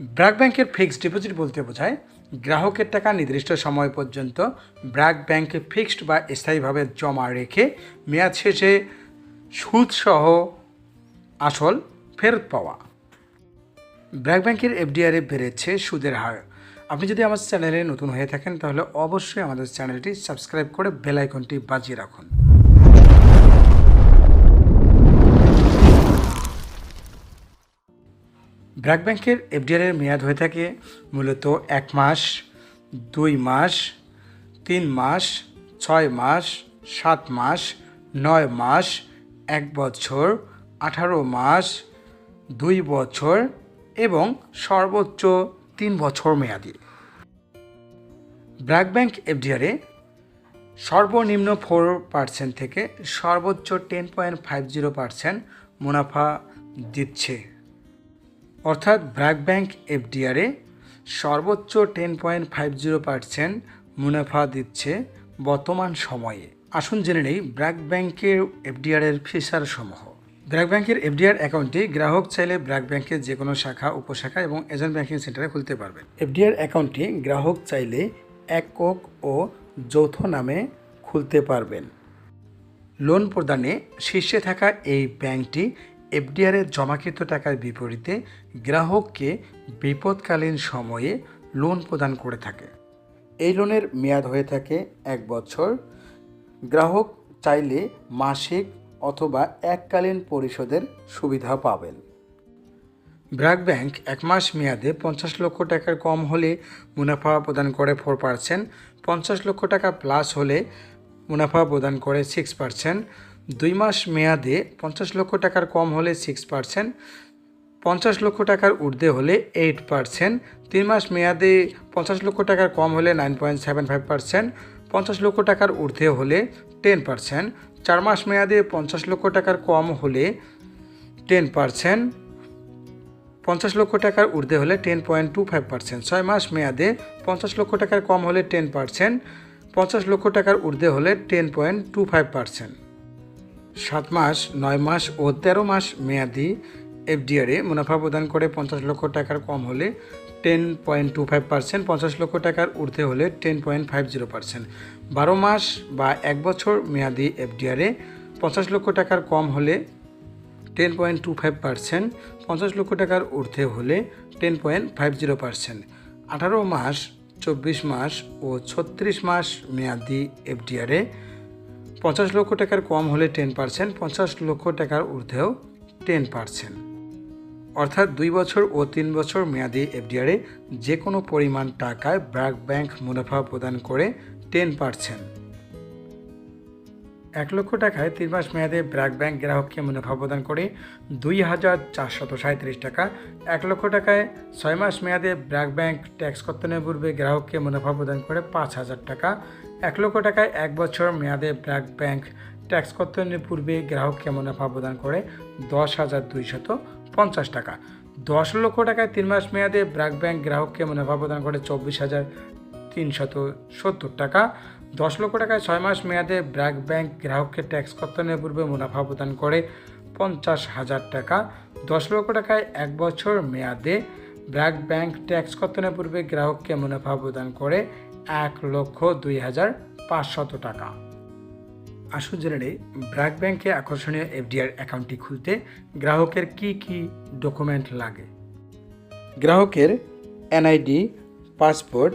ব্র্যাক ব্যাংকের fixed deposit বলতে বোঝায়, গ্রাহকের টাকা নির্দিষ্ট সময় পর্যন্ত ব্র্যাক ব্যাংকে ফিক্সড বা স্থায়ীভাবে জমা রেখে মেয়াদ শেষে সুদসহ আসল ফেরত পাওয়া। ব্র্যাক ব্যাংকের এফডিআরে বেড়েছে সুদের হার। আপনি যদি আমার চ্যানেলে নতুন হয়ে থাকেন, তাহলে অবশ্যই আমাদের চ্যানেলটি সাবস্ক্রাইব করে বেল আইকনটি বাজিয়ে রাখুন। ব্র্যাক ব্যাংকের এফডিআরের মেয়াদ হয়ে থাকে মূলত এক মাস, দুই মাস, তিন মাস, ছয় মাস, সাত মাস, নয় মাস, এক বছর, আঠারো মাস, দুই বছর এবং সর্বোচ্চ তিন বছর মেয়াদি। ব্র্যাক ব্যাংক এফডিআরে সর্বনিম্ন ফোর পার্সেন্ট থেকে সর্বোচ্চ ten point five zero percent মুনাফা দিচ্ছে। অর্থাৎ ব্র্যাক ব্যাংক এফডিআরে সর্বোচ্চ ten point five zero percent মুনাফা দিচ্ছে বর্তমান সময়ে। আসুন জেনে নেই ব্র্যাক ব্যাংকের এফডিআরের ফিচার সমূহ। ব্র্যাক ব্যাংকের এফডিআর অ্যাকাউন্টটি গ্রাহক চাইলে ব্র্যাক ব্যাংকের যে কোনো শাখা, উপশাখা এবং এজেন্ট ব্যাংকিং সেন্টারে খুলতে পারবেন। এফডিআর অ্যাকাউন্টটি গ্রাহক চাইলে একক ও যৌথ নামে খুলতে পারবেন। লোন প্রদানে শীর্ষে থাকা এই ব্যাংকটি এফডিআরের জমাকৃত টাকার বিপরীতে গ্রাহককে বিপদকালীন সময়ে লোন প্রদান করে থাকে। এই লোনের মেয়াদ হয়ে থাকে এক বছর। গ্রাহক চাইলে মাসিক অথবা এককালীন পরিশোধের সুবিধা পাবেন। ব্র্যাক ব্যাংক এক মাস মেয়াদে পঞ্চাশ লক্ষ টাকার কম হলে মুনাফা প্রদান করে ফোর পার্সেন্ট, পঞ্চাশ লক্ষ টাকা প্লাস হলে মুনাফা প্রদান করে সিক্স পার্সেন্ট দুই মাস মেয়াদে পঞ্চাশ লক্ষ টাকার কম হলে সিক্স পার্সেন্ট পঞ্চাশ লক্ষ টাকার ঊর্ধ্বে হলে এইট পার্সেন্ট তিন মাস মেয়াদে পঞ্চাশ লক্ষ টাকার কম হলে nine point seven five percent পঞ্চাশ লক্ষ টাকার ঊর্ধ্বে হলে টেন পার্সেন্ট চার মাস মেয়াদে পঞ্চাশ লক্ষ টাকার কম হলে টেন পার্সেন্ট পঞ্চাশ লক্ষ টাকার ঊর্ধ্বে হলে ten point two five percent ছয় মাস মেয়াদে পঞ্চাশ লক্ষ টাকার কম হলে টেন পার্সেন্ট পঞ্চাশ লক্ষ টাকার ঊর্ধ্বে হলে ten point two five percent সাত মাস, নয় মাস ও তেরো মাস মেয়াদি এফডিআরে মুনাফা প্রদান করে পঞ্চাশ লক্ষ টাকার কম হলে ten point two five percent, পঞ্চাশ লক্ষ টাকার ঊর্ধ্বে হলে ten point five zero percent. বারো মাস বা এক বছর মেয়াদি এফডিআরে পঞ্চাশ লক্ষ টাকার কম হলে ten point two five percent, পঞ্চাশ লক্ষ টাকার ঊর্ধ্বে হলে ten point five zero percent. আঠারো মাস, চব্বিশ মাস ও ছত্রিশ মাস মেয়াদি এফডিআরে পঞ্চাশ লক্ষ টাকার কম হলে টেন পার্সেন্ট, পঞ্চাশ লক্ষ টাকার ঊর্ধ্বেও টেন পার্সেন্ট। অর্থাৎ দুই বছর ও তিন বছর মেয়াদি এফডিআরে যে কোনো পরিমাণ টাকায় ব্র্যাক ব্যাংক মুনাফা প্রদান করে টেন পার্সেন্ট। এক লক্ষ টাকায় তিন মাস মেয়াদে ব্র্যাক ব্যাংক গ্রাহককে মুনাফা প্রদান করে দুই হাজার চারশত সাঁত্রিশ টাকা। এক লক্ষ টাকায় ছয় মাস মেয়াদে ব্র্যাক ব্যাংক ট্যাক্স কর্তনের পূর্বে গ্রাহককে মুনাফা প্রদান করে পাঁচ হাজার টাকা। এক লক্ষ টাকায় এক বছর মেয়াদে ব্র্যাক ব্যাংক ট্যাক্স কর্তনের পূর্বে গ্রাহককে মুনাফা প্রদান করে দশ হাজার দুইশত পঞ্চাশ টাকা। দশ লক্ষ টাকায় তিন মাস মেয়াদে ব্র্যাক ব্যাংক গ্রাহককে মুনাফা প্রদান করে চব্বিশ হাজার তিনশত সত্তর টাকা। দশ লক্ষ টাকায় ছয় মাস মেয়াদে ব্র্যাক ব্যাংক গ্রাহককে ট্যাক্স কর্তনের পূর্বে মুনাফা প্রদান করে পঞ্চাশ হাজার টাকা। দশ লক্ষ টাকায় এক বছর মেয়াদে ব্র্যাক ব্যাংক ট্যাক্স কর্তনের পূর্বে গ্রাহককে মুনাফা প্রদান করে এক লক্ষ দুই হাজার পাঁচশত টাকা। আসুন জেনে ব্র্যাক ব্যাংকে আকর্ষণীয় এফডিআর অ্যাকাউন্টটি খুলতে গ্রাহকের কি কি ডকুমেন্ট লাগে? গ্রাহকের এনআইডি, পাসপোর্ট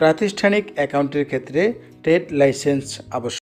প্রাতিষ্ঠানিক অ্যাকাউন্টের ক্ষেত্রে ট্রেড লাইসেন্স আবশ্যক।